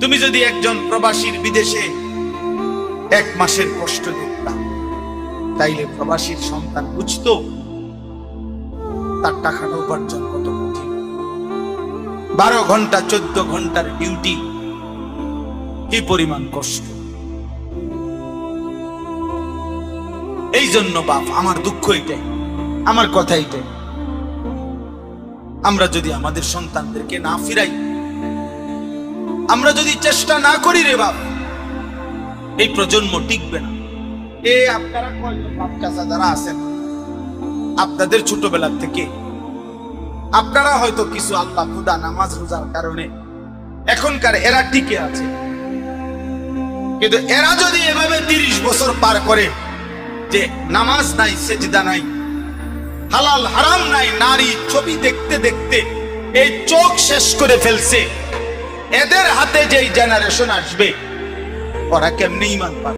তুমি যদি একজন প্রবাসীর বিদেশে এক মাসের কষ্ট দেখতাম তাইলে প্রবাসীর সন্তান বুঝতো তার টাকাটা উপার্জন কত কঠিন। বারো ঘণ্টা, চোদ্দ ঘণ্টার ডিউটি, কি পরিমাণ কষ্ট। এই জন্য বাপ, আমার দুঃখ এটাই, আমার কথা এটাই। আমরা যদি আমাদের সন্তানদেরকে না ফিরাই আমরা যদি চেষ্টা না করি রে বাপ, এই প্রজন্ম টিকবে না। এ আপনারা বাপ চাচা যারা আছেন? আপনাদের ছোটবেলা থেকে। আপনারা হয়তো কিছু আল্লাহ খুদা নামাজ রোজার কারণে এখনকার এরা টিকে আছে। কিন্তু এরা যদি এভাবে তিরিশ বছর পার করে যে নামাজ নাই, সেজদা নাই, হালাল হারাম নাই, নারী ছবি দেখতে দেখতে এই চোখ শেষ করে ফেলছে এদের হাতে যেই জেনারেশন আসবে ওরা কেমনি ইমান পাবে?